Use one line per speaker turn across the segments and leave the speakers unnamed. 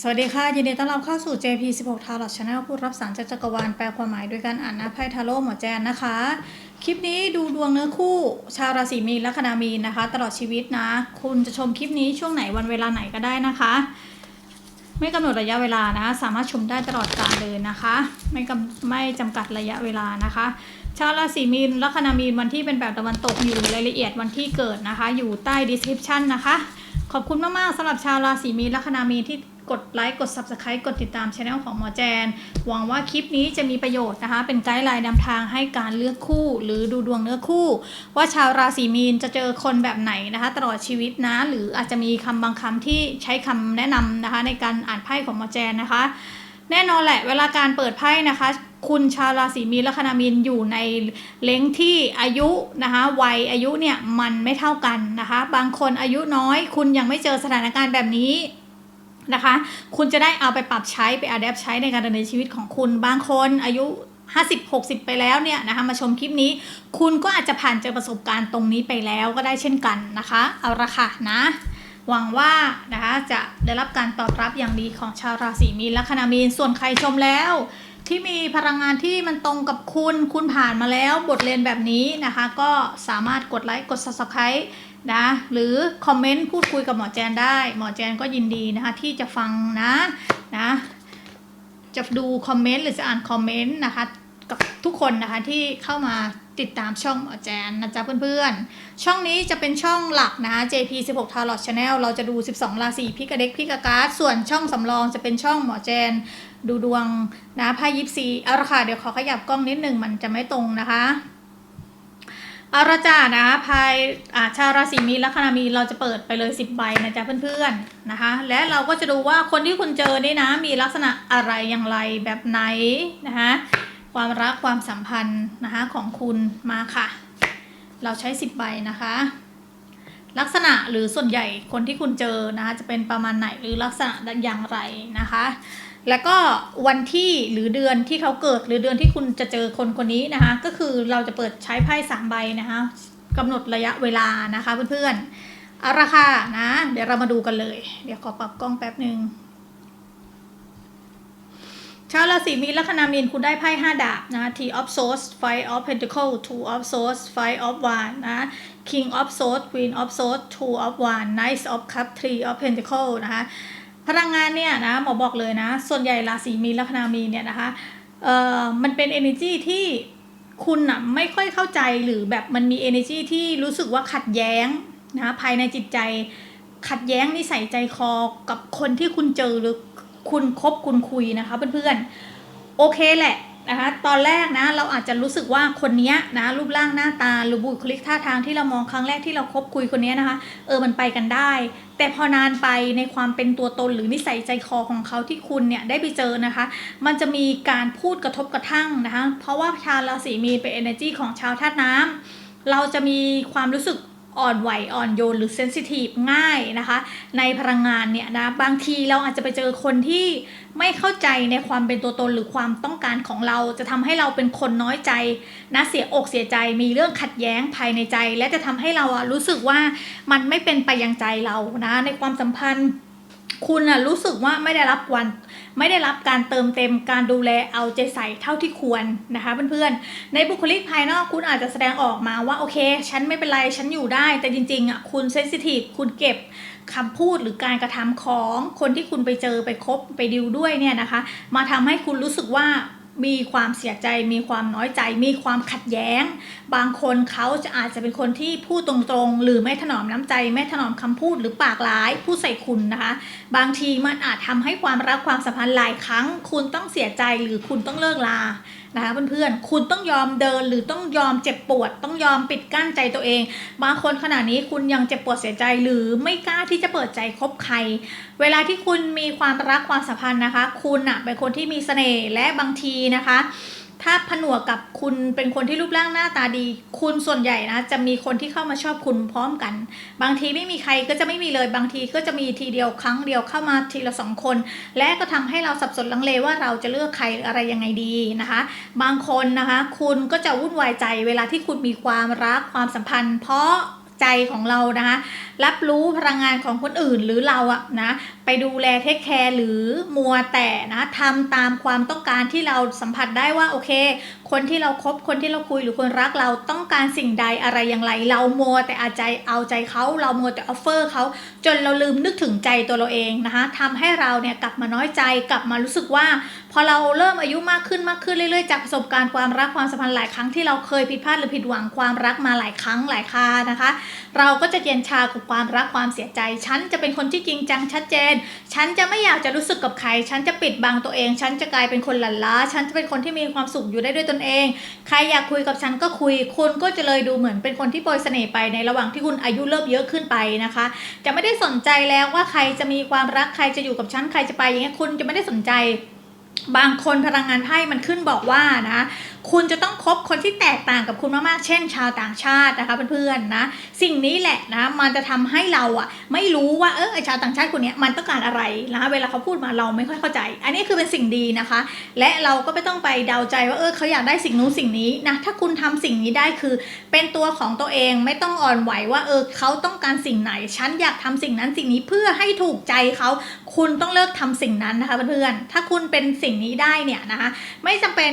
สวัสดีค่ะ ยินดีต้อนรับเข้าสู่ JP 16 t a r o t Channel ผู้รับสารจากจักรวาลแปลความหมายด้วยการอ่านหน้าไพ่ทาโร่หมอแจนนะคะ คลิปนี้ดูดวงเนื้อคู่ชาวราศีมีนและคณามีนนะคะ ตลอดชีวิตนะ คุณจะชมคลิปนี้ช่วงไหนวันเวลาไหนก็ได้นะคะ ไม่กำหนดระยะเวลานะ สามารถชมได้ตลอดกาลเลยนะคะ ไม่กำไม่จำกัดระยะเวลานะคะ ชาวราศีมีนลัคนามีนวันที่เป็นแบบตะวันตกอยู่รายละเอียดวันที่เกิดนะคะ อยู่ใต้ description นะคะ ขอบคุณมากๆสำหรับชาวราศีมีนลัคนามีนที่ กดไลค์กด subscribe กดติดตามช anel ของหมอแจน หวังว่าคลิปนี้จะมีประโยชน์นะคะ เป็นไกด์ไลน์นำทางให้การเลือกคู่ หรือดูดวงเนื้อคู่ ว่าชาวราศีมีนจะเจอคนแบบไหนนะคะ ตลอดชีวิตนะ หรืออาจจะมีคำบางคำที่ใช้คำแนะนำนะคะ ในการอ่านไพ่ของหมอแจนนะคะ แน่นอนแหละเวลาการเปิดไพ่นะคะคุณชาวราศีมีนและคณามีนอยู่ในเล้งที่อายุนะคะวัยอายุเนี่ยมันไม่เท่ากันนะคะ บางคนอายุน้อย คุณยังไม่เจอสถานการณ์แบบนี้ นะคะ คุณจะได้เอาไปปรับใช้ไปอัดแอปใช้ในการดำเนินชีวิตของคุณ บางคนอายุ50 60 ไปแล้วเนี่ยนะคะมาชมคลิปนี้ คุณก็อาจจะผ่านเจอประสบการณ์ตรงนี้ไปแล้วก็ได้เช่นกันนะคะ เอาละค่ะนะ หวังว่านะคะจะได้รับการตอบรับอย่างดีของชาวราศีมีนและคณามีนส่วนใครชมแล้ว ที่มีพลังงานที่มันตรงกับคุณ คุณผ่านมาแล้วบทเรียนแบบนี้นะคะ ก็สามารถกดไลค์กด subscribe นะหรือคอมเมนต์พูดคุยกับหมอแจนได้ หมอแจนก็ยินดีนะคะ ที่จะฟังนะนะจะดูคอมเมนต์หรือจะอ่านคอมเมนต์นะคะกับทุกคนนะคะที่เข้ามาติดตามช่องหมอแจนนะจ๊ะเพื่อนๆ ช่องนี้จะเป็นช่องหลักนะ JP 16 Tarot Channel เราจะดู 12 ราศีพิกเด็กพิกาการ์ดส่วนช่องสำรองจะเป็นช่องหมอแจน ดูดวงนะไพ่ยิปซีเอาละค่ะเดี๋ยวขอขยับกล้องนิดหนึ่งมันจะไม่ตรงนะคะเอาละจ้านะภายอาชาราศีมีนละคณามีเราจะเปิดไปเลย10ใบนะจ๊ะเพื่อนๆนะคะ และเราก็จะดูว่าคนที่คุณเจอนี่นะ มีลักษณะอะไรอย่างไรแบบไหนนะคะความรักความสัมพันธ์นะคะของคุณมาค่ะ เราใช้10ใบนะคะ ลักษณะหรือส่วนใหญ่คนที่คุณเจอนะคะจะเป็นประมาณไหนหรือลักษณะอย่างไรนะคะ แล้วก็วันที่หรือเดือนที่เขาเกิดหรือเดือนที่คุณจะเจอคนคนนี้นะคะ ก็คือเราจะเปิดใช้ไพ่สามใบนะคะกำหนดระยะเวลานะคะเพื่อนๆเอาละค่ะนะ เดี๋ยวเรามาดูกันเลย เดี๋ยวขอปรับกล้องแป๊บหนึ่งชาวราศีมีนลัคนามีนคุณได้ไพ่ห้าดาบนะ T of Swords Five of Pentacle Two of Swords Five of Wands นะ King of Swords Queen of Swords Two of Wands Knight of Cups Three of Pentacle นะคะ พลังงานเนี่ยนะหมอบอกเลยนะ ส่วนใหญ่ราศีมีนลัคนามีเนี่ยนะคะเอ่อมันเป็น energy ที่คุณอะไม่ค่อยเข้าใจหรือแบบมันมี energy ที่รู้สึกว่าขัดแย้งนะภายในจิตใจขัดแย้งนิสัยใจคอกับคนที่คุณเจอหรือคุณคบคุณคุยนะคะเพื่อนๆโอเคแหละ นะคะตอนแรกนะเราอาจจะรู้สึกว่าคนนี้นะรูปร่างหน้าตาหรือบุคลิกท่าทางที่เรามองครั้งแรกที่เราคบคุยคนนี้นะคะ เออมันไปกันได้ แต่พอนานไปในความเป็นตัวตนหรือนิสัยใจคอของเขาที่คุณเนี่ยได้ไปเจอนะคะ มันจะมีการพูดกระทบกระทั่งนะคะ เพราะว่าชาวราศีมีเป็น energy ของชาวธาตุน้ำเราจะมีความรู้สึก อ่อนไหวอ่อนโยนหรือเซนซิทีฟง่ายนะคะ ในพลังงานเนี่ยนะบางทีเราอาจจะไปเจอคนที่ไม่เข้าใจในความเป็นตัวตนหรือความต้องการของเราจะทำให้เราเป็นคนน้อยใจนะเสียอกเสียใจมีเรื่องขัดแย้งภายในใจ และจะทำให้เราอะรู้สึกว่ามันไม่เป็นไปอย่างใจเรานะในความสัมพันธ์ คุณอะรู้สึกว่าไม่ได้รับวัน ไม่ได้รับการเติมเต็มการดูแลเอาใจใส่เท่าที่ควรนะคะเพื่อนๆในบุคลิกภายนอกคุณอาจจะแสดงออกมาว่าโอเค ฉันไม่เป็นไรฉันอยู่ได้ แต่จริงๆอะคุณเซนซิทีฟคุณเก็บคำพูดหรือการกระทำของคนที่คุณไปเจอไปคบไปดิวด้วยเนี่ยนะคะ มาทำให้คุณรู้สึกว่า มีความเสียใจ มีความน้อยใจ มีความขัดแย้ง บางคนเขาจะอาจจะเป็นคนที่พูดตรงๆ หรือไม่ถนอมน้ำใจ ไม่ถนอมคำพูดหรือปากร้ายพูดใส่คุณนะคะ บางทีมันอาจทำให้ความรักความสัมพันธ์หลายครั้ง คุณต้องเสียใจหรือคุณต้องเลิกลา นะคะเพื่อนๆ คุณต้องยอมเดินหรือต้องยอมเจ็บปวด ต้องยอมปิดกั้นใจตัวเอง บางคนขณะนี้คุณยังเจ็บปวดเสียใจหรือไม่กล้าที่จะเปิดใจคบใคร เวลาที่คุณมีความรักความสัมพันธ์นะคะ คุณอะเป็นคนที่มีเสน่ห์และบางทีนะคะ ถ้าผนวกกับคุณเป็นคนที่รูปร่างหน้าตาดี คุณส่วนใหญ่นะจะมีคนที่เข้ามาชอบคุณพร้อมกัน บางทีไม่มีใครก็จะไม่มีเลย บางทีก็จะมีทีเดียวครั้งเดียวเข้ามาทีละสองคน และก็ทำให้เราสับสนลังเลว่าเราจะเลือกใครอะไรยังไงดีนะคะ บางคนนะคะ คุณก็จะวุ่นวายใจเวลาที่คุณมีความรักความสัมพันธ์ เพราะใจของเรานะคะรับรู้พลังงานของคนอื่นหรือเราอะนะไปดูแลเทคแคร์หรือมัวแต่นะทำตามความต้องการที่เราสัมผัสได้ว่าโอเค คนที่เราคบคนที่เราคุยหรือคนรักเราต้องการสิ่งใดอะไรอย่างไร เรามัวแต่อาใจเอาใจเขาเรามัวแต่ออฟเฟอร์เขาจนเราลืมนึกถึงใจตัวเราเองนะคะทำให้เราเนี่ยกลับมาน้อยใจกลับมารู้สึกว่า พอเราเริ่มอายุมากขึ้นมากขึ้นเรื่อยๆจากประสบการณ์ความรักความสัมพันธ์หลายครั้งที่เราเคยผิดพลาดหรือผิดหวังความรักมาหลายครั้งหลายครานะคะ เราก็จะเย็นชากับความรักความเสียใจฉันจะเป็นคนที่จริงจังชัดเจนฉันจะไม่อยากจะรู้สึกกับใคร ฉันจะปิดบังตัวเอง ฉันจะกลายเป็นคนหลันล้า ฉันจะเป็นคนที่มีความสุขอยู่ได้ด้วยตนเอง ใครอยากคุยกับฉันก็คุย คุณก็จะเลยดูเหมือนเป็นคนที่โปรยเสน่ห์ไปในระหว่างที่คุณอายุเริ่มเยอะขึ้นไปนะคะ จะไม่ได้สนใจแล้วว่าใครจะมีความรัก ใครจะอยู่กับฉัน ใครจะไปอย่างเงี้ย คุณจะไม่ได้สนใจบางคนพลังงานไพ่มันขึ้นบอกว่านะคุณจะต้องคบคนที่แตกต่างกับคุณมากๆ เช่น ชาวต่างชาตินะคะเพื่อนๆนะ สิ่งนี้แหละนะมันจะทำให้เราอะไม่รู้ว่าเออชาวต่างชาติคนนี้มันต้องการอะไรนะคะเวลาเขาพูดมาเราไม่ค่อยเข้าใจ อันนี้คือเป็นสิ่งดีนะคะ และเราก็ไม่ต้องไปเดาใจว่าเออเขาอยากได้สิ่งนู้นสิ่งนี้นะถ้าคุณทำสิ่งนี้ได้คือ เป็นตัวของตัวเองไม่ต้องอ่อนไหวว่าเออเขาต้องการสิ่งไหน ฉันอยากทำสิ่งนั้นสิ่งนี้เพื่อให้ถูกใจเขา คุณต้องเลิกทำสิ่งนั้นนะคะเพื่อนๆถ้าคุณเป็นสิ่งนี้ได้เนี่ยนะคะไม่จำเป็น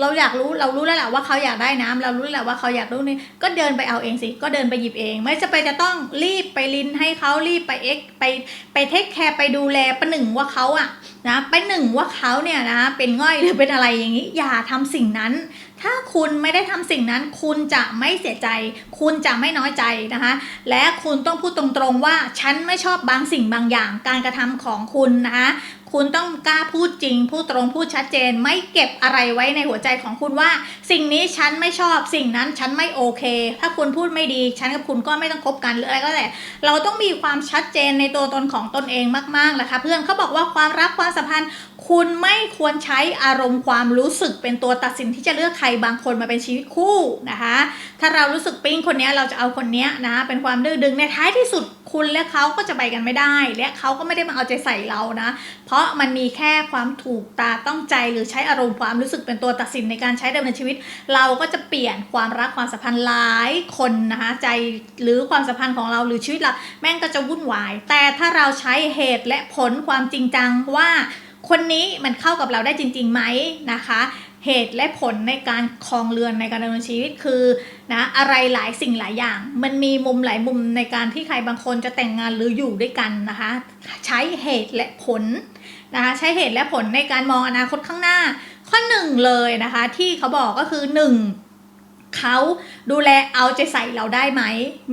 เราอยากรู้เรารู้แล้วแหละว่าเขาอยากได้น้ำเรารู้แล้วแหละว่าเขาอยากรู้นี่ก็เดินไปเอาเองสิก็เดินไปหยิบเอง ไม่จะไปจะต้องรีบไปลินให้เขารีบไปเอ็กไปไปเทคแคร์ไปดูแลประหนึ่งว่าเขาอะนะไปหนึ่งว่าเขาเนี่ยนะเป็นง่อยหรือเป็นอะไรอย่างนี้ อย่าทำสิ่งนั้น ถ้าคุณไม่ได้ทำสิ่งนั้น คุณจะไม่เสียใจ คุณจะไม่น้อยใจนะคะ และคุณต้องพูดตรงๆว่าฉันไม่ชอบบางสิ่งบางอย่าง การกระทำของคุณนะคะ คุณต้องกล้าพูดจริง พูดตรงพูดชัดเจน ไม่เก็บอะไรไว้ในหัวใจของคุณว่า สิ่งนี้ฉันไม่ชอบ สิ่งนั้นฉันไม่โอเค ถ้าคุณพูดไม่ดี ฉันกับคุณก็ไม่ต้องคบกันหรืออะไรก็แต่เราต้องมีความชัดเจนในตัวตนของตนเองมากๆแหละค่ะเพื่อนเขาบอกว่าความรักความสัมพันธ์ คุณไม่ควรใช้อารมณ์ความรู้สึกเป็นตัวตัดสินที่จะเลือกใครบางคนมาเป็นชีวิตคู่นะคะ ถ้าเรารู้สึกปิ๊งคนนี้เราจะเอาคนนี้นะ เป็นความดื้อดึงในท้ายที่สุดคุณและเขาก็จะไปกันไม่ได้ และเขาก็ไม่ได้มาเอาใจใส่เรานะ เพราะมันมีแค่ความถูกตาต้องใจหรือใช้อารมณ์ความรู้สึกเป็นตัวตัดสินในการใช้ดำเนินชีวิต เราก็จะเปลี่ยนความรักความสัมพันธ์หลายคนนะคะใจหรือความสัมพันธ์ของเราหรือชีวิตเราแม่งก็จะวุ่นวาย แต่ถ้าเราใช้เหตุและผลความจริงจังว่าคนนี้มันเข้ากับเราได้จริงๆไหมนะคะ เหตุและผลในการคลองเรือนในการดำเนินชีวิตคือนะอะไรหลายสิ่งหลายอย่าง มันมีมุมหลายมุมในการที่ใครบางคนจะแต่งงานหรืออยู่ด้วยกันนะคะ ใช้เหตุและผลนะคะใช้เหตุและผลในการมองอนาคตข้างหน้า ข้อหนึ่งเลยนะคะ ที่เขาบอกก็คือหนึ่ง เขาดูแลเอาใจใส่เราได้ไหม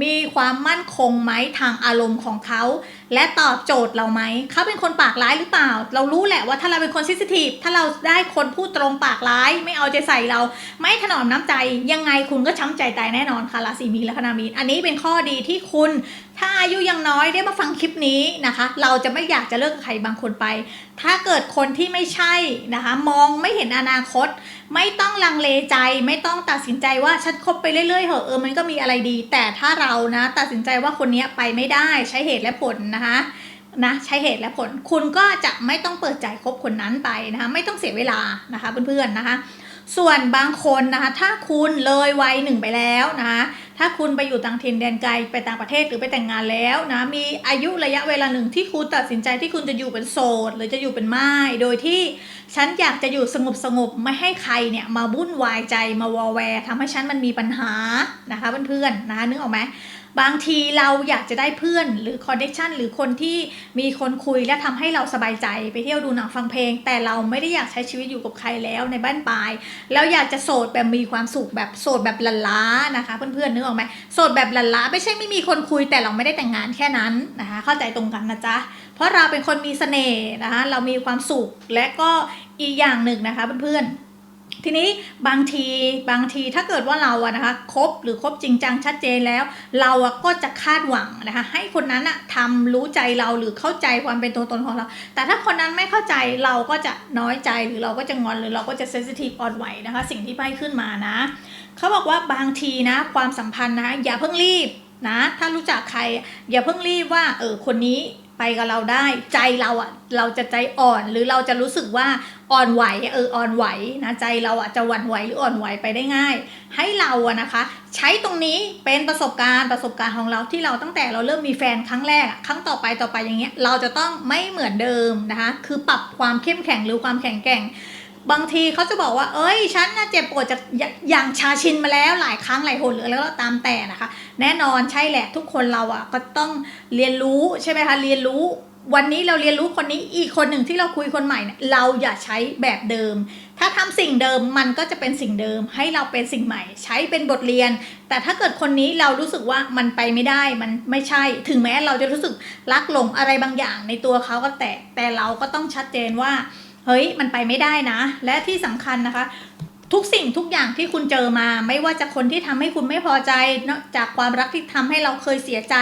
มีความมั่นคงไหมทางอารมณ์ของเขา และตอบโจทย์เราไหม เขาเป็นคนปากร้ายหรือเปล่า เรารู้แหละว่าถ้าเราเป็นคนซิสทีฟ ถ้าเราได้คนพูดตรงปากร้าย ไม่เอาใจใส่เรา ไม่ถนอมน้ำใจ ยังไงคุณก็ช้ำใจตายแน่นอนค่ะราศีมีนและคณามีน อันนี้เป็นข้อดีที่คุณ ถ้าอายุยังน้อยได้มาฟังคลิปนี้นะคะ เราจะไม่อยากจะเลิกกับใครบางคนไป ถ้าเกิดคนที่ไม่ใช่นะคะ มองไม่เห็นอนาคต ไม่ต้องลังเลใจ ไม่ต้องตัดสินใจว่าฉันคบไปเรื่อยๆเหอะเออมันก็มีอะไรดี แต่ถ้าเรานะ ตัดสินใจว่าคนนี้ไปไม่ได้ใช้เหตุและผลนะคะนะใช้เหตุและผลคุณก็จะไม่ต้องเปิดใจคบคนนั้นไปนะคะ ไม่ต้องเสียเวลานะคะเพื่อนๆนะคะ ส่วนบางคนนะคะถ้าคุณเลยวัยหนึ่งไปแล้วนะคะถ้าคุณไปอยู่ต่างถิ่นแดนไกลไปต่างประเทศหรือไปแต่งงานแล้วนะมีอายุระยะเวลาหนึ่งที่คุณตัดสินใจที่คุณจะอยู่เป็นโสดหรือจะอยู่เป็นไม้โดยที่ฉันอยากจะอยู่สงบสงบไม่ให้ใครเนี่ยมาวุ่นวายใจมาวอแวร์ทำให้ฉันมันมีปัญหานะคะเพื่อนๆนะคะนึกออกไหม บางทีเราอยากจะได้เพื่อนหรือคอนเนคชันหรือคนที่มีคนคุยและทำให้เราสบายใจไปเที่ยวดูหนังฟังเพลง แต่เราไม่ได้อยากใช้ชีวิตอยู่กับใครแล้วในบ้านปลายแล้วอยากจะโสดแบบมีความสุขแบบโสดแบบลันล้านะคะ เพื่อนๆนึกออกไหมโสดแบบลันล้าไม่ใช่ไม่มีคนคุยแต่เราไม่ได้แต่งงานแค่นั้นนะคะ เข้าใจตรงกันนะจ๊ะเพราะเราเป็นคนมีเสน่ห์นะคะเรามีความสุขและก็อีกอย่างหนึ่งนะคะเพื่อนๆ ทีนี้บางทีบางทีถ้าเกิดว่าเราอะนะคะคบหรือคบจริงจังชัดเจนแล้ว เราอะก็จะคาดหวังนะคะ ให้คนนั้นอะทำรู้ใจเราหรือเข้าใจความเป็นตัวตนของเรา แต่ถ้าคนนั้นไม่เข้าใจเราก็จะน้อยใจหรือเราก็จะงอนหรือเราก็จะเซนซิทีฟอ่อนไหวนะคะ สิ่งที่ไพ่ขึ้นมานะเขาบอกว่าบางทีนะความสัมพันธ์นะอย่าเพิ่งรีบนะถ้ารู้จักใคร อย่าเพิ่งรีบว่าเออคนนี้ ไปกับเราได้ ใจเราอะเราจะใจอ่อนหรือเราจะรู้สึกว่าอ่อนไหวเอออ่อนไหวนะใจเราอะจะหวั่นไหวหรืออ่อนไหวไปได้ง่าย ให้เราอะนะคะ ใช้ตรงนี้เป็นประสบการณ์ประสบการณ์ของเราที่เราตั้งแต่เราเริ่มมีแฟนครั้งแรกครั้งต่อไปต่อไปอย่างเงี้ยเราจะต้องไม่เหมือนเดิมนะคะคือปรับความเข้มแข็งหรือความแข็งแกร่ง บางทีเขาจะบอกว่า เอ้ย ฉันน่ะเจ็บปวดจากอย่างชาชินมาแล้วหลายครั้งหลายหนหรืออะไรก็ตามแต่นะคะ แน่นอนใช่แหละทุกคนเราอะก็ต้องเรียนรู้ใช่ไหมคะ เรียนรู้ วันนี้เราเรียนรู้คนนี้อีกคนหนึ่งที่เราคุยคนใหม่เนี่ยเราอย่าใช้แบบเดิม ถ้าทำสิ่งเดิมมันก็จะเป็นสิ่งเดิม ให้เราเป็นสิ่งใหม่ ใช้เป็นบทเรียน แต่ถ้าเกิดคนนี้เรารู้สึกว่ามันไปไม่ได้มันไม่ใช่ ถึงแม้เราจะรู้สึกรักหลงอะไรบางอย่างในตัวเขาก็แต่แต่เราก็ต้องชัดเจนว่า เฮ้ยมันไปไม่ได้นะ และที่สำคัญนะคะ ทุกสิ่งทุกอย่างที่คุณเจอมา ไม่ว่าจะคนที่ทำให้คุณไม่พอใจนอกจากความรักที่ทำให้เราเคยเสียใจ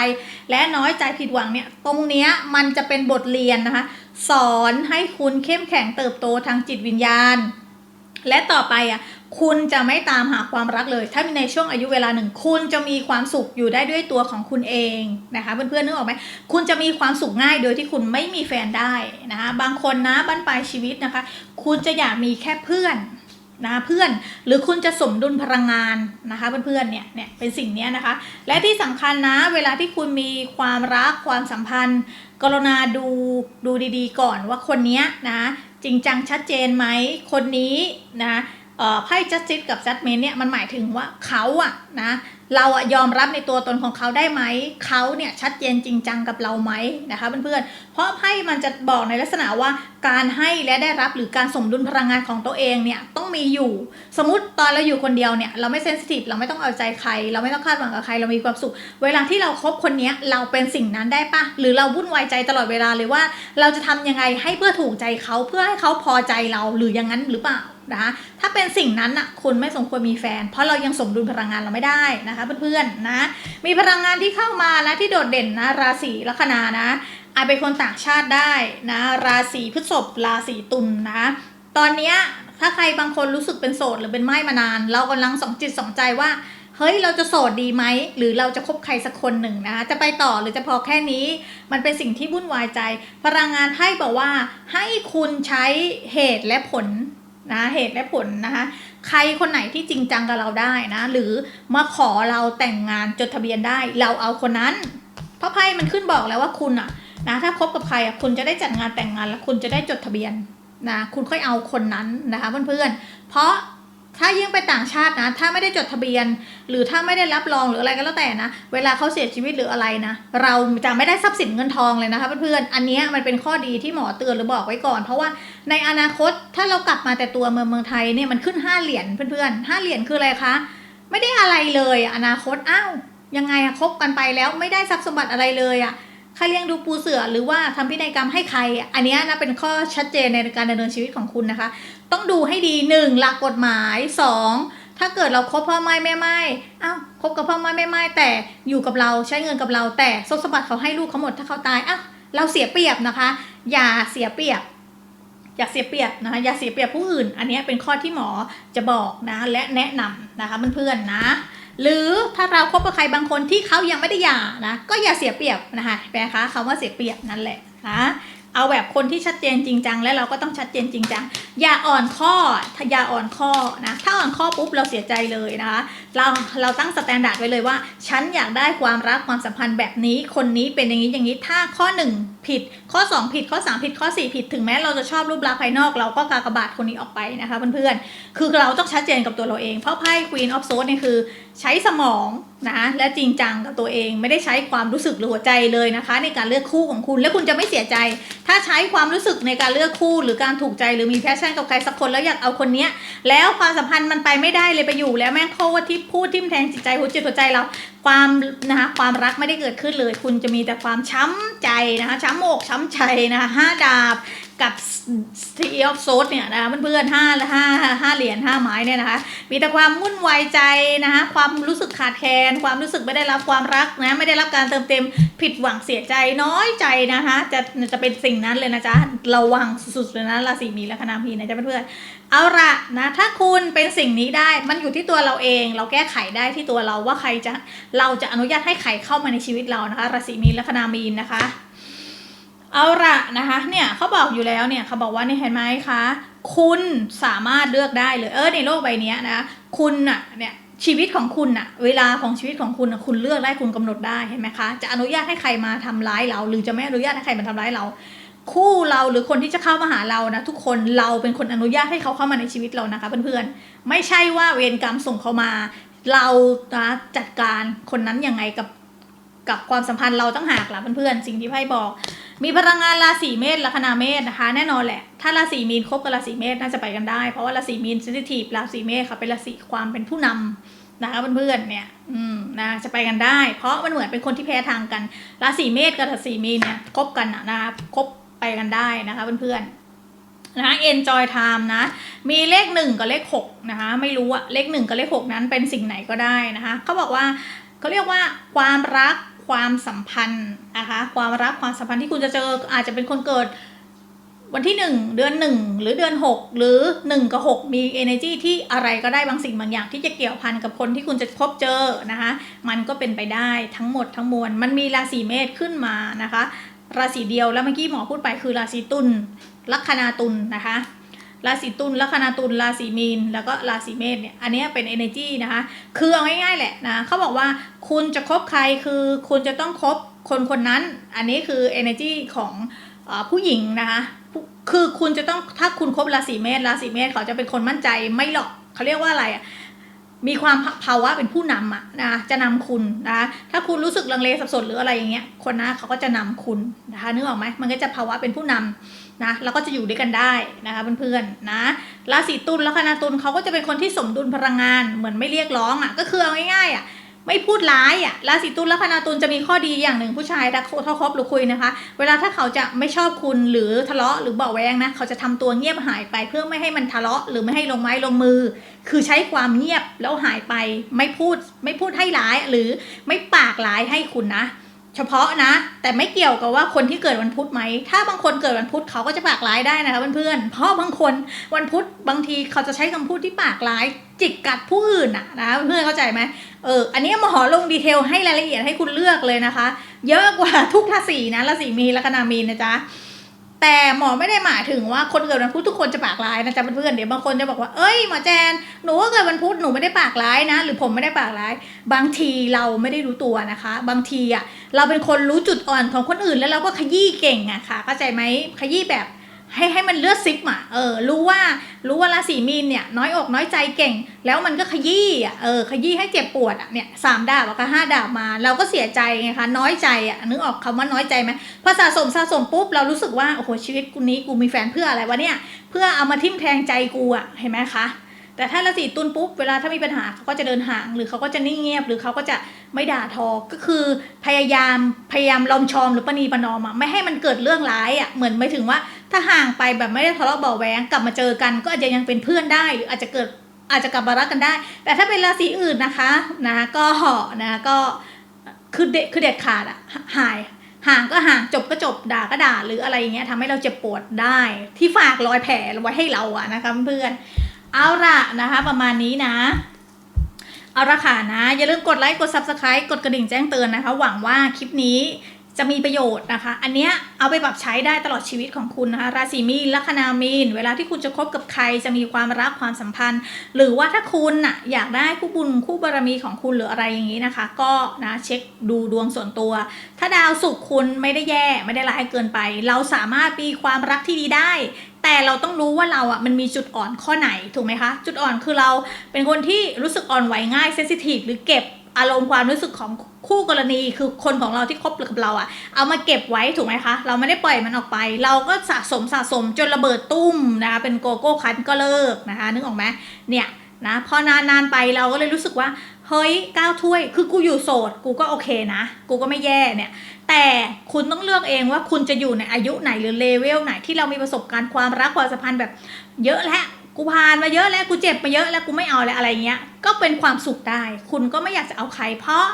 และน้อยใจผิดหวังเนี่ย ตรงเนี้ยมันจะเป็นบทเรียนนะคะ สอนให้คุณเข้มแข็งเติบโตทางจิตวิญญาณ และต่อไปอะ คุณจะไม่ตามหาความรักเลย ถ้าในช่วงอายุเวลาหนึ่ง คุณจะมีความสุขอยู่ได้ด้วยตัวของคุณเองนะคะเพื่อนๆนึกออกไหมคุณจะมีความสุขง่ายโดยที่คุณไม่มีแฟนได้นะคะบางคนนะบั้นปลายชีวิตนะคะ คุณจะอยากมีแค่เพื่อนนะเพื่อนหรือคุณจะสมดุลพลังงานนะคะเพื่อนๆเนี่ยเนี่ยเป็นสิ่งเนี้ยนะคะ และที่สำคัญนะเวลาที่คุณมีความรักความสัมพันธ์ กรุณาดูดูดีๆ ก่อนว่าคนเนี้ยนะจริงจังชัดเจนไหมคนนี้นะ ไพ่จัดจิตกับจัดเมนเนี่ยมันหมายถึงว่าเขาอะนะเราอะยอมรับในตัวตนของเขาได้ไหม เขาเนี่ยชัดเจนจริงจังกับเราไหมนะคะเพื่อนๆ เพราะไพ่มันจะบอกในลักษณะว่าการให้และได้รับหรือการสมดุลพลังงานของตัวเองเนี่ยต้องมีอยู่ สมมติตอนเราอยู่คนเดียวเนี่ยเราไม่เซนซิทีฟเราไม่ต้องเอาใจใคร เราไม่ต้องคาดหวังกับใครเรามีความสุข เวลาที่เราคบคนเนี้ยเราเป็นสิ่งนั้นได้ปะหรือเราวุ่นวายใจตลอดเวลาเลยว่า เราจะทำยังไงให้เพื่อถูกใจเขาเพื่อให้เขาพอใจเราหรืออย่างนั้นหรือเปล่า นะคะถ้าเป็นสิ่งนั้นอะคุณไม่สมควรมีแฟน เพราะเรายังสมดุลพลังงานเราไม่ได้นะคะเพื่อนๆนะมีพลังงานที่เข้ามานะที่โดดเด่นนะราศีลัคนานะอาจเป็นคนต่างชาติได้นะราศีพฤษภราศีตุลนะตอนเนี้ยถ้าใครบางคนรู้สึกเป็นโสดหรือเป็นไม้มานาน เรากำลังสองจิตสองใจว่าเฮ้ยเราจะโสดดีไหมหรือเราจะคบใครสักคนหนึ่งนะคะจะไปต่อหรือจะพอแค่นี้ มันเป็นสิ่งที่วุ่นวายใจ พลังงานให้บอกว่าให้คุณใช้เหตุและผล นะเหตุและผลนะคะ ใครคนไหนที่จริงจังกับเราได้นะ หรือมาขอเราแต่งงานจดทะเบียนได้ เราเอาคนนั้น เพราะไพ่มันขึ้นบอกแล้วว่าคุณอะนะถ้าคบกับใครอะคุณจะได้จัดงานแต่งงานแล้วคุณจะได้จดทะเบียนนะคุณค่อยเอาคนนั้นนะคะเพื่อนๆเพราะ ถ้ายิ่งไปต่างชาตินะ ถ้าไม่ได้จดทะเบียน หรือถ้าไม่ได้รับรองหรืออะไรก็แล้วแต่นะ เวลาเขาเสียชีวิตหรืออะไรนะ เราจะไม่ได้ทรัพย์สินเงินทองเลยนะคะเพื่อนๆ อันนี้มันเป็นข้อดีที่หมอเตือนหรือบอกไว้ก่อน เพราะว่าในอนาคตถ้าเรากลับมาแต่ตัวเมืองเมืองไทยเนี่ยมันขึ้นห้าเหรียญเพื่อนๆห้าเหรียญคืออะไรคะ ไม่ได้อะไรเลยอะอนาคตอ้าวยังไงอะคบกันไปแล้วไม่ได้ทรัพย์สมบัติอะไรเลยอะ ใครเลี้ยงดูปูเสือหรือว่าทำพินัยกรรมให้ใคร อันนี้นะเป็นข้อชัดเจนในการดำเนินชีวิตของคุณนะคะ ต้องดูให้ดีหนึ่งหลักกฎหมายสองถ้าเกิดเราคบพ่อไม้แม่ไม้อ้าวคบกับพ่อไม้แม่ไม้แต่อยู่กับเราใช้เงินกับเรา แต่ทรัพย์สมบัติเขาให้ลูกเขาหมดถ้าเขาตายอ้าวเราเสียเปรียบนะคะ อย่าเสียเปรียบอย่าเสียเปรียบนะคะอย่าเสียเปรียบผู้อื่น อันนี้เป็นข้อที่หมอจะบอกนะและแนะนำนะคะเพื่อนๆนะ หรือถ้าเราคบกับใครบางคนที่เขายังไม่ได้หย่านะก็อย่าเสียเปรียบนะคะแปลคะคำว่าเสียเปรียบนั่นแหละนะเอาแบบคนที่ชัดเจนจริงจังและเราก็ต้องชัดเจนจริงจังอย่าอ่อนข้อถ้าอย่าอ่อนข้อนะถ้าอ่อนข้อปุ๊บเราเสียใจเลยนะคะเราเราตั้งสแตนดาร์ดไว้เลยว่า ฉันอยากได้ความรักความสัมพันธ์แบบนี้คนนี้เป็นอย่างนี้อย่างนี้ถ้าข้อ 1 ผิด ข้อ 2 ผิดข้อ 3 ผิดข้อ 4 ผิดถึงแม้เราจะชอบรูปลักษณ์ภายนอก เราก็กากบาทคนนี้ออกไปนะคะเพื่อนๆคือเราต้องชัดเจนกับตัวเราเองเพราะไพ่ Queen of Swords นี่คือ ใช้สมองนะและจริงจังกับตัวเอง ไม่ได้ใช้ความรู้สึกหรือหัวใจเลยนะคะ ในการเลือกคู่ของคุณ และคุณจะไม่เสียใจ ถ้าใช้ความรู้สึกในการเลือกคู่ หรือการถูกใจหรือมีแพชชั่นกับใครสักคนแล้วอยากเอาคนเนี้ย แล้วความสัมพันธ์มันไปไม่ได้เลยไปอยู่ แล้วแม่งโคตรที่พูดทิ่มแทงจิตใจหัวจิตหัวใจเราความนะคะความรักไม่ได้เกิดขึ้นเลย คุณจะมีแต่ความช้ำใจนะคะช้ำอกช้ำใจนะคะห้าดาบ กับ T of Swords เนี่ยนะคะเพื่อนๆห้าห้าห้าเหรียญห้าไม้เนี่ยนะคะมีแต่ความวุ่นวายใจนะคะความรู้สึกขาดแคลนความรู้สึกไม่ได้รับความรักนะไม่ได้รับการเติมเต็มผิดหวังเสียใจน้อยใจนะคะจะจะเป็นสิ่งนั้นเลยนะจ๊ะระวังสุดๆเลยนะราศีมีนและคณาพีนะจ๊ะเพื่อนๆเอาละนะถ้าคุณเป็นสิ่งนี้ได้มันอยู่ที่ตัวเราเอง เราแก้ไขได้ที่ตัวเราว่าใครจะเราจะอนุญาตให้ใครเข้ามาในชีวิตเรานะคะราศีมีนและคณามีนนะคะ เอาละนะคะเนี่ยเขาบอกอยู่แล้วเนี่ยเขาบอกว่านี่เห็นไหมคะคุณสามารถเลือกได้เลยเออในโลกใบนี้นะคุณน่ะเนี่ยชีวิตของคุณน่ะเวลาของชีวิตของคุณน่ะคุณเลือกได้คุณกำหนดได้เห็นไหมคะจะอนุญาตให้ใครมาทำร้ายเรา หรือจะไม่อนุญาตให้ใครมาทำร้ายเรา คู่เราหรือคนที่จะเข้ามาหาเรานะทุกคนเราเป็นคนอนุญาตให้เขาเข้ามาในชีวิตเรานะคะเพื่อนๆไม่ใช่ว่าเวรกรรมส่งเขามา เรานะจัดการคนนั้นยังไงกับ กับความสัมพันธ์เราต้องหากล่ะเพื่อนๆสิ่งที่ไพ่บอก มีพลังงานราศีเมษลัคนาเมษนะคะ แน่นอนแหละ ถ้าราศีมีนคบกับราศีเมษน่าจะไปกันได้ เพราะว่าราศีมีนเซนซิทีฟราศีเมษค่ะเป็นราศีความเป็นผู้นำนะคะเพื่อนๆเนี่ยอืมนะจะไปกันได้ เพราะมันเหมือนเป็นคนที่แพ้ทางกันราศีเมษกับราศีมีนเนี่ยคบกันนะนะคะคบไปกันได้นะคะเพื่อนๆนะคะ enjoy time นะ มีเลขหนึ่งกับเลขหกนะคะ ไม่รู้อะเลขหนึ่งกับเลขหกนั้นเป็นสิ่งไหนก็ได้นะคะเขาบอกว่าเขาเรียกว่าความรัก ความสัมพันธ์นะคะความรักความสัมพันธ์ที่คุณจะเจออาจจะเป็นคนเกิดวันที่หนึ่งเดือนหนึ่งหรือเดือนหกหรือหนึ่งกับหกมี energy ที่อะไรก็ได้บางสิ่งบางอย่างที่จะเกี่ยวพันกับคนที่คุณจะพบเจอนะคะมันก็เป็นไปได้ทั้งหมดทั้งมวลมันมีราศีเมษขึ้นมานะคะ ราศีเดียวแล้วเมื่อกี้หมอพูดไปคือราศีตุลลัคนาตุลนะคะ ราศีตุลลัคนาตุลราศีมีน แล้วก็ราศีเมษเนี่ย อันนี้เป็น energy นะคะ คือเอาง่ายๆแหละนะเขาบอกว่าคุณจะคบใครคือคุณจะต้องคบคนคนนั้น อันนี้คือ energy ของอผู้หญิงนะคะ คือคุณจะต้องถ้าคุณคบราศีเมษราศีเมษเขาจะเป็นคนมั่นใจไม่หรอกเขาเรียกว่าอะไรอะมีความภาวะเป็นผู้นำอะนะจะนำคุณนะคะถ้าคุณรู้สึกลังเลสับสนหรืออะไรอย่างเงี้ยคนนั้นเขาก็จะนำคุณนะคะนึกออกไหมมันก็จะภาวะเป็นผู้นำ นะแล้วก็จะอยู่ด้วยกันได้นะคะเพื่อนๆนะราศีตุลแลัคนาตุลเขาก็จะเป็นคนที่สมดุลพลังงานเหมือนไม่เรียกร้องอะก็คือเอาง่ายๆอะไม่พูดร้ายอะราศีตุลแลัคนาตุลจะมีข้อดีอย่างหนึ่งผู้ชายถ้าถ้าคบหรือคุยนะคะ เวลาถ้าเขาจะไม่ชอบคุณหรือทะเลาะหรือเบาแวงนะเขาจะทำตัวเงียบหายไปเพื่อไม่ให้มันทะเลาะหรือไม่ให้ลงไม้ลงมือ คือใช้ความเงียบแล้วหายไปไม่พูดไม่พูดให้ร้ายหรือไม่ปากร้ายให้คุณนะ เฉพาะนะ แต่ไม่เกี่ยวกับว่าคนที่เกิดวันพุธไหม ถ้าบางคนเกิดวันพุธเขาก็จะปากร้ายได้นะคะเพื่อนๆเพราะบางคนวันพุธบางทีเขาจะใช้คำพูดที่ปากร้ายจิกกัดผู้อื่นอะนะเพื่อนเข้าใจไหมเอออันนี้มหอลงดีเทลให้รายละเอียดให้คุณเลือกเลยนะคะ เยอะกว่าทุกราศีนะราศีมีละคนามีนนะจ๊ะ แต่หมอไม่ได้หมายถึงว่าคนเกิดวันพุธทุกคนจะปากร้ายนะจ๊ะเพื่อนๆเดี๋ยวบางคนจะบอกว่าเอ้ยหมอแจนหนูก็เกิดวันพุธหนูไม่ได้ปากร้ายนะ หรือผมไม่ได้ปากร้าย บางทีเราไม่ได้รู้ตัวนะคะ บางทีอะเราเป็นคนรู้จุดอ่อนของคนอื่นแล้วเราก็ขยี้เก่งอะค่ะเข้าใจไหมขยี้แบบ ให้ให้มันเลือดซิปอะเออรู้ว่ารู้ว่าราศีมีนเนี่ยน้อยอกน้อยใจเก่ง แล้วมันก็ขยี้อะเออขยี้ให้เจ็บปวดอะเนี่ยสามดาบอะค่ะห้าดาบมา เราก็เสียใจไงคะน้อยใจอะนึกออกคำว่าน้อยใจไหมพอสะสมสะสมปุ๊บเรารู้สึกว่าโอ้โหชีวิตกูนี้กูมีแฟนเพื่ออะไรวะเนี่ยเพื่อเอามาทิ่มแทงใจกูอะเห็นไหมคะแต่ถ้าราศีตุลปุ๊บเวลาถ้ามีปัญหาเขาก็จะเดินห่าง หรือเขาก็จะนิ่งเงียบ หรือเขาก็จะไม่ด่าทอก็คือพยายามพยายามลอมชอมหรือปณีประนอมอะไม่ให้มันเกิดเรื่องร้ายอะเหมือนไม่ถึงว่า ถ้าห่างไปแบบไม่ได้ทะเลาะเบาะแวงกลับมาเจอกันก็อาจจะยังเป็นเพื่อนได้ หรืออาจจะเกิดอาจจะกลับมารักกันได้ แต่ถ้าเป็นราศีอื่นนะคะนะก็หอนะก็คือเด็ดคือเด็ดขาดอะหายห่างก็ห่างจบก็จบด่าก็ด่าหรืออะไรอย่างเงี้ยทำให้เราเจ็บปวดได้ ที่ฝากรอยแผลไว้ให้เราอะนะคะเพื่อนเอาละนะคะ ประมาณนี้นะ เอาละค่ะนะ อย่าลืมกดไลค์กด subscribe กดกระดิ่งแจ้งเตือนนะคะ หวังว่าคลิปนี้ จะมีประโยชน์นะคะ อันเนี้ยเอาไปปรับใช้ได้ตลอดชีวิตของคุณนะคะ ราศีมีนลัคนามีน เวลาที่คุณจะคบกับใครจะมีความรักความสัมพันธ์ หรือว่าถ้าคุณน่ะอยากได้คู่บุญคู่บารมีของคุณหรืออะไรอย่างนี้นะคะ ก็นะเช็คดูดวงส่วนตัว ถ้าดาวสุขคุณไม่ได้แย่ไม่ได้ร้ายเกินไป เราสามารถมีความรักที่ดีได้ แต่เราต้องรู้ว่าเราอะมันมีจุดอ่อนข้อไหนถูกไหมคะ จุดอ่อนคือเราเป็นคนที่รู้สึกอ่อนไหวง่ายเซนซิทีฟหรือเก็บ อารมณ์ความรู้สึกของคู่กรณีคือคนของเราที่คบกับเราอะเอามาเก็บไว้ถูกไหมคะ เราไม่ได้ปล่อยมันออกไป เราก็สะสมสะสมจนระเบิดตุ้มนะคะเป็นโกโก้คันก็เลิกนะคะนึกออกไหมเนี่ยนะพอนานๆไปเราก็เลยรู้สึกว่า เฮ้ยก้าวถ้วย คือกูอยู่โสด กูก็โอเคนะ กูก็ไม่แย่เนี่ย แต่คุณต้องเลือกเองว่าคุณจะอยู่ในอายุไหนหรือเลเวลไหนที่เรามีประสบการณ์ความรักความสัมพันธ์แบบเยอะแล้ว กูผ่านมาเยอะแล้วกูเจ็บมาเยอะแล้วกูไม่เอาแล้วอะไรเงี้ย ก็เป็นความสุขได้ คุณก็ไม่อยากจะเอาใคร เพราะ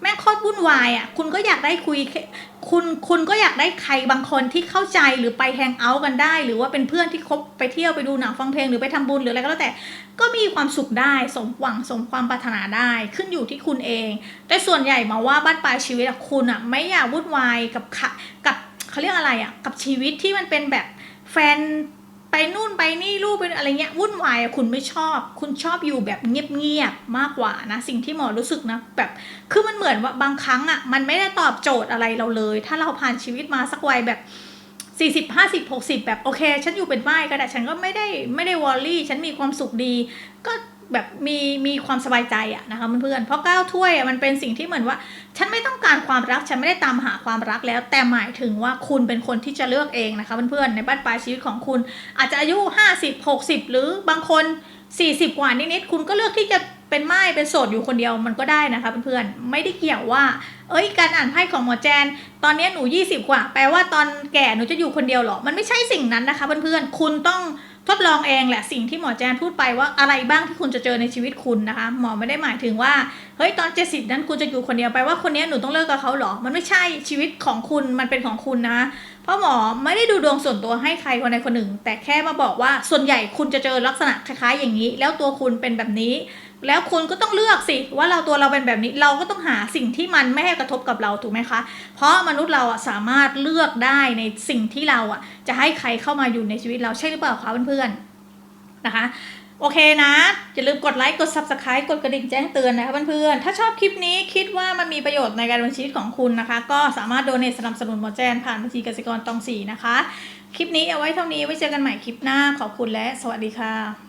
แม่งโคตรวุ่นวายอะ คุณก็อยากได้คุย คุณคุณก็อยากได้ใครบางคนที่เข้าใจหรือไปแฮงเอาท์กันได้ หรือว่าเป็นเพื่อนที่คบไปเที่ยวไปดูหนังฟังเพลงหรือไปทำบุญหรืออะไรก็แล้วแต่ ก็มีความสุขได้สมหวังสมความปรารถนาได้ขึ้นอยู่ที่คุณเอง แต่ส่วนใหญ่มาว่าบ้านปลายชีวิตคุณอะไม่อยากวุ่นวายกับขะกับเขาเรียกอะไรอะกับชีวิตที่มันเป็นแบบแฟน ไปนู่นไปนี่รูปไปอะไรเงี้ยวุ่นวายคุณไม่ชอบ คุณชอบอยู่แบบเงียบๆมากกว่านะ สิ่งที่หมอรู้สึกนะแบบคือมันเหมือนว่าบางครั้งอะมันไม่ได้ตอบโจทย์อะไรเราเลย ถ้าเราผ่านชีวิตมาสักวัยแบบสี่สิบห้าสิบหกสิบแบบโอเค ฉันอยู่เป็นไม้ก็ได้ฉันก็ไม่ได้ไม่ได้วอลลี่ ฉันมีความสุขดี ก็ แบบมีมีความสบายใจอะนะคะเพื่อนๆเพราะก้าวถ้วยอะมันเป็นสิ่งที่เหมือนว่า ฉันไม่ต้องการความรักฉันไม่ได้ตามหาความรักแล้ว แต่หมายถึงว่าคุณเป็นคนที่จะเลือกเองนะคะเพื่อนๆในบ้านปลายชีวิตของคุณ อาจจะอายุ 50 60 หรือบางคน 40 กว่านิดๆคุณก็เลือกที่จะเป็นไม้เป็นโสดอยู่คนเดียวมันก็ได้นะคะเพื่อนๆไม่ได้เกี่ยวว่า เอ้ยการอ่านไพ่ของหมอแจน ตอนนี้หนู 20 กว่า แปลว่าตอนแก่หนูจะอยู่คนเดียวหรอมันไม่ใช่สิ่งนั้นนะคะเพื่อนๆคุณต้อง ทดลองเองแหละสิ่งที่หมอแจนพูดไปว่าอะไรบ้างที่คุณจะเจอในชีวิตคุณนะคะ หมอไม่ได้หมายถึงว่าเฮ้ยตอนเจสิบนั้นคุณจะอยู่คนเดียวไปว่าคนนี้หนูต้องเลิกกับเขาเหรอ มันไม่ใช่ชีวิตของคุณมันเป็นของคุณนะ เพราะหมอไม่ได้ดูดวงส่วนตัวให้ใครคนใดคนหนึ่ง แต่แค่มาบอกว่าส่วนใหญ่คุณจะเจอลักษณะคล้ายๆอย่างนี้ แล้วตัวคุณเป็นแบบนี้ แล้วคุณก็ต้องเลือกสิว่าเราตัวเราเป็นแบบนี้เราก็ต้องหาสิ่งที่มันไม่ให้กระทบกับเราถูกไหมคะ เพราะมนุษย์เราอะสามารถเลือกได้ในสิ่งที่เราอะจะให้ใครเข้ามาอยู่ในชีวิตเราใช่หรือเปล่าคะเพื่อนๆนะคะโอเคนะ อย่าลืมกดไลค์ กด subscribe กดกระดิ่งแจ้งเตือนนะคะเพื่อนๆ ถ้าชอบคลิปนี้คิดว่ามันมีประโยชน์ในการดำเนินชีวิตของคุณนะคะ ก็สามารถโดเนทสนับสนุนหมอแจนผ่านบัญชีกสิกรตองสีนะคะ คลิปนี้เอาไว้เท่านี้ไว้เจอกันใหม่คลิปหน้าขอบคุณและสวัสดีค่ะ